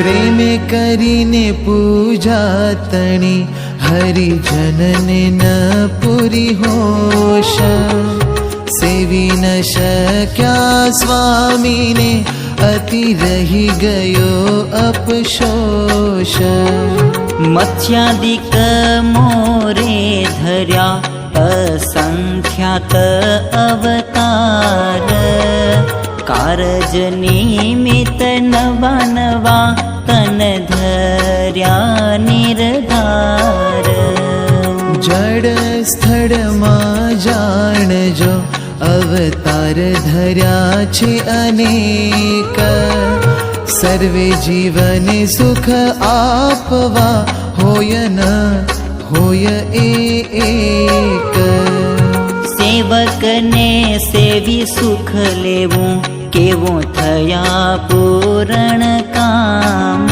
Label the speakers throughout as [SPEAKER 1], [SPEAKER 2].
[SPEAKER 1] प्रेमे करिने पूजा तणि न पुरि होश। सेवि न शक्या स्वामिने अतिरहि गयो अपशोष।
[SPEAKER 2] मत्स्यादिक मोरे धर्या असङ्ख्यात अवतार। काज निमित नवा न कर्या निर्धार।
[SPEAKER 1] जड स्थळ मा जाणजो अवतार धर्या छे अनेक। सर्वे जीवने सुख आपवा होय आपवाय नय
[SPEAKER 2] एवक ने सेवी सुख लेवो केवो थया पूरण काम।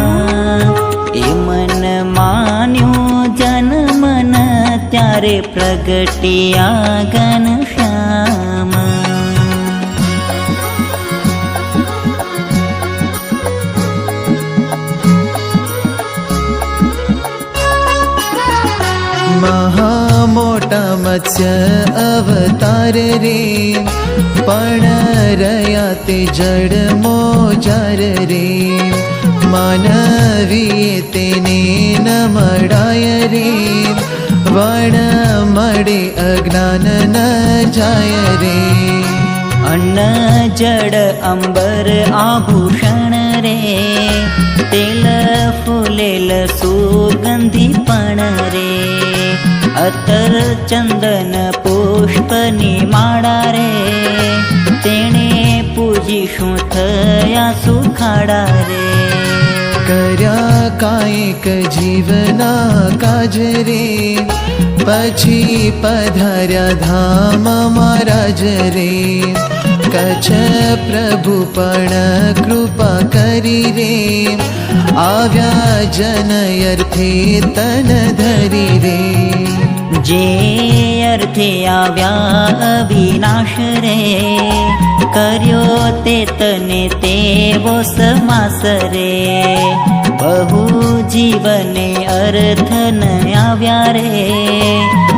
[SPEAKER 2] हरे प्रगटिया घनश्याम
[SPEAKER 1] महामोटा मत्स्य अवतार पणरया ते जड मोजार रे। मानवीय तेने नमडाय रे वणमडि अज्ञान न जाय रे
[SPEAKER 2] अन्न जड अम्बर आभूषण रे तेल फुलेल सुगन्धिपण रे अतर चन्दन पुष्प निमाडा रे तेणे पूजिषु थया सुखाडा रे
[SPEAKER 1] कर्या कायिक जीवना काजरे પછી પધાર્યા ધામ મહારાજ રે કચ્છ પ્રભુ પણ કૃપા કરી રે. આવ્યા જનયર્થે તન ધરી રે.
[SPEAKER 2] જે અર્થે આવ્યા અવિનાશ રે. કર્યો તે તને તેવો સમાસ રે. બહુ જીવને અર્થ ન આવ્યા રે.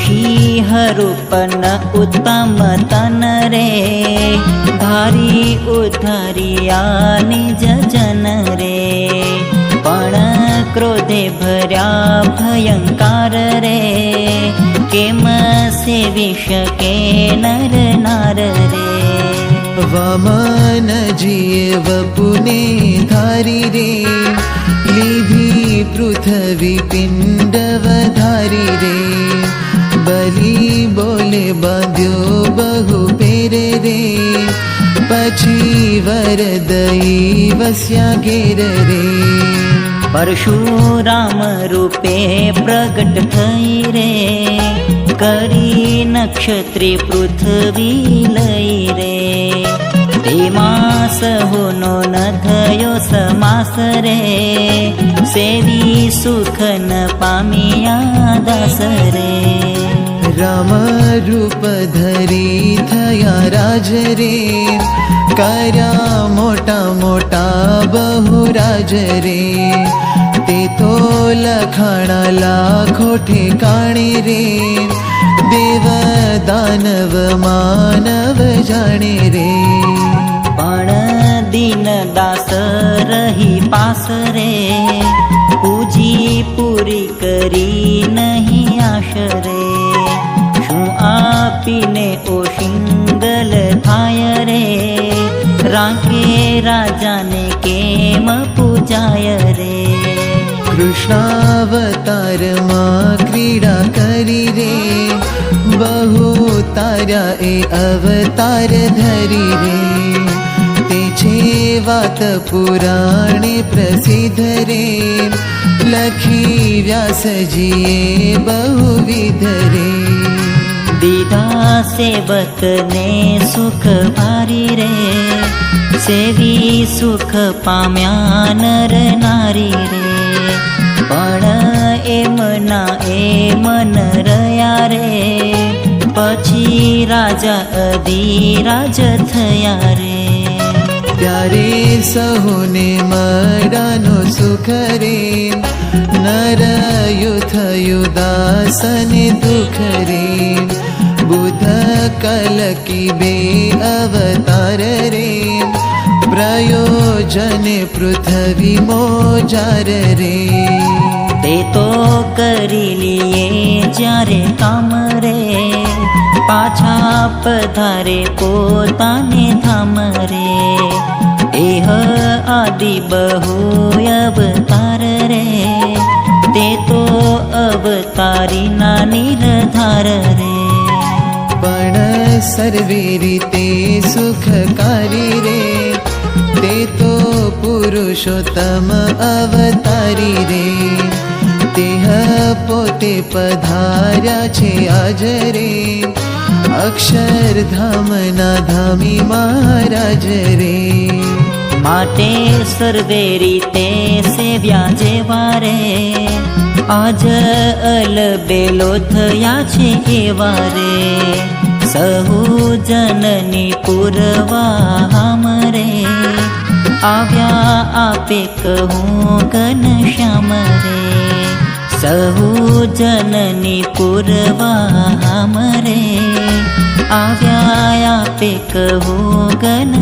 [SPEAKER 2] ी हरुपन उत्पमतनरे धारि उ धर्यानि जन रे पण क्रोधे भर्या भयङ्कार रे। किमसे विषके नर नारे
[SPEAKER 1] वामन जीवबुधि रे। लिधि पृथ्वी पिण्डवधारि रे। बली बोले बध्यो बहु पेरे रे। पचि वरदी वसेर रे।
[SPEAKER 2] करी नक्षत्रे पृथ्वी नै रे। मासहु नो न थयो समास रे सेवी सुख न पामिया दास रे दासरे
[SPEAKER 1] रामरूपरी थया राज रे कर्या मोटा मोटा बहु राज रे ते तो ला खोटे काणि रे देव दानव मान જાણે રે?
[SPEAKER 2] પણ દિન દાસ રહી પાસ રે. પૂજી પૂરી કરી નહીં આશરે શું આપીને ઓશિંગલ થાય રે? રાખે રાજાને કેમ પૂજાય રે?
[SPEAKER 1] કૃષ્ણાવતારમાં ક્રીડા કરી રે. तारा ए अवतार धरी रे। तेचे वात पुराणे प्रसिद्ध रे। लखी व्यासजिये बहुविध धे
[SPEAKER 2] प्रे सेवि सुख पारी रे। सेवी सुख पाम्या नर नारी पाम्यारी रेना ए मनरया रे। પછી રાજા અધિરાજ થયા રે
[SPEAKER 1] ત્યારે સહુને મડાનો સુખ રે નરયુ થયું દાસને દુઃખ રે બુધ કલકી બે અવતાર રે પ્રયોજન પૃથ્વી મોજાર રે
[SPEAKER 2] તે તો કરી લીએ જ્યારે કામ રે પાછા પધારે પોતાને ધામ રે. એહ આદિ બહુ અવતાર રે. તે તો અવતારીના નિર્ધાર રે.
[SPEAKER 1] પણ સર્વી રીતે સુખકારી રે. તે તો પુરુષોત્તમ અવતારી રે. તેહ પોતે પધાર્યા છે આજ રે. અક્ષરધામના ધામી મહારાજ રે
[SPEAKER 2] માટે સર્વે રીતે સેવ્યા જેવા રે આજ અલબેલો થયા છે એવા રે સહુ જનની પુરવા હામ રે આવ્યા આપે કહું ઘનશ્યામ રે जननी कुर्वा मरे आज्ञा पे कहो गन